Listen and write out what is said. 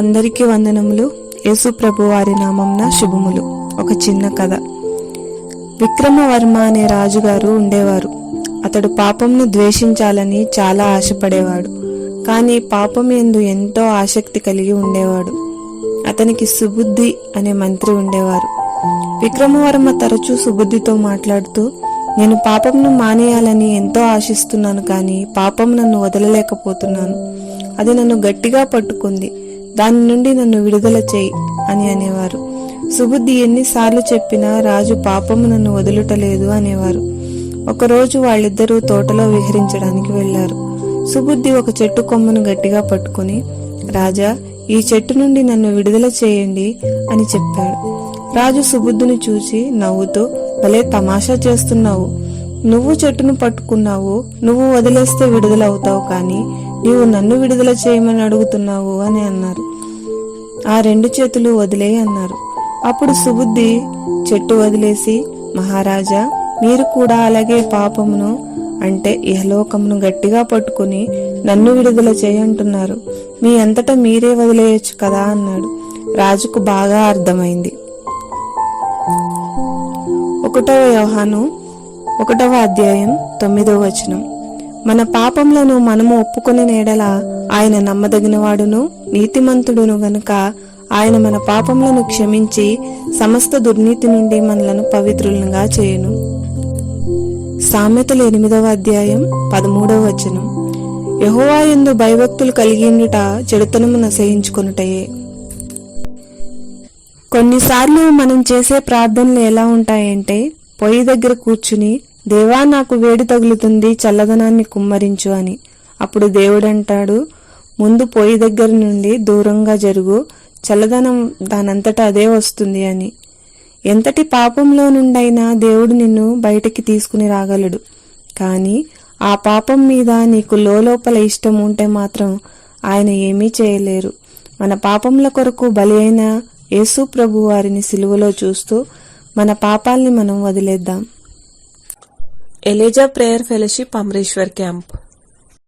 అందరికీ వందనములు. యేసు ప్రభు వారి నామంన శుభములు. ఒక చిన్న కథ. విక్రమవర్మ అనే రాజుగారు ఉండేవారు. అతడు పాపంను ద్వేషించాలని చాలా ఆశపడేవాడు. కానీ పాపం ఎందు ఎంతో ఆసక్తి కలిగి ఉండేవాడు. అతనికి సుబుద్ధి అనే మంత్రి ఉండేవారు. విక్రమవర్మ తరచూ సుబుద్ధితో మాట్లాడుతూ నేను పాపంను మానేయాలని ఎంతో ఆశిస్తున్నాను కానీ పాపం నన్ను వదలలేకపోతున్నాను. అది నన్ను గట్టిగా పట్టుకుంది. దాని నుండి నన్ను విడుదల చేయి అని అనేవారు. సుబుద్ధి ఎన్నిసార్లు చెప్పినా రాజు పాపము నన్ను వదులుటలేదు అనేవారు. ఒకరోజు వాళ్ళిద్దరూ తోటలో విహరించడానికి వెళ్ళారు సుబుద్ధి ఒక చెట్టు కొమ్మను గట్టిగా పట్టుకుని రాజా ఈ చెట్టు నుండి నన్ను విడుదల చేయండి అని చెప్పాడు. రాజు సుబుద్ధిని చూసి నవ్వుతూ భలే తమాషా చేస్తున్నావు. నువ్వు చెట్టును పట్టుకున్నావు నువ్వు వదిలేస్తే విడుదల అవుతావు కానీ నీవు నన్ను విడుదల చేయమని అడుగుతున్నావు అని అన్నారు. ఆ రెండు చేతులు వదిలే అన్నారు. అప్పుడు సుబుద్ధి చెట్టు వదిలేసి మహారాజా మీరు కూడా అలాగే పాపమును అంటే ఇహలోకమును గట్టిగా పట్టుకుని నన్ను విడుదల చేయంటున్నారు. మీ అంతటా మీరే వదిలేయచ్చు కదా అన్నాడు. రాజుకు బాగా అర్థమైంది. ఒకటవ యోహాను ఒకటవ అధ్యాయం తొమ్మిదవ వచనం. మన పాపములను మనము ఒప్పుకొని నేడల ఆయన నమ్మదగినవాడును నీతిమంతుడును గనుక ఆయన మన పాపములను క్షమించి సమస్త దుర్నీతి నుండి మనలను పవిత్రులుగా చేయును. సామెతలు ఎనిమిదవ అధ్యాయం పదమూడవ వచనం. యహోవా ఎందు భయభక్తులు కలిగిండుట చెడుతనము నశయించుకొనుటయే. కొన్నిసార్లు మనం చేసే ప్రార్థనలు ఎలా ఉంటాయంటే పొయ్యి దగ్గర కూర్చుని దేవా నాకు వేడి తగులుతుంది చల్లదనాన్ని కుమ్మరించు అని. అప్పుడు దేవుడంటాడు ముందు పొయ్యి దగ్గర నుండి దూరంగా జరుగు చల్లదనం దానంతటా అదే వస్తుంది అని. ఎంతటి పాపంలో నుండైనా దేవుడు నిన్ను బయటికి తీసుకుని రాగలడు. కానీ ఆ పాపం మీద నీకు లోపల ఇష్టం ఉంటే మాత్రం ఆయన ఏమీ చేయలేరు. మన పాపముల కొరకు బలి అయిన యేసు ప్రభు వారిని సిలువలో చూస్తూ మన పాపాల్ని మనం వదిలేద్దాం. Elijah Prayer Fellowship, Amrishwar Camp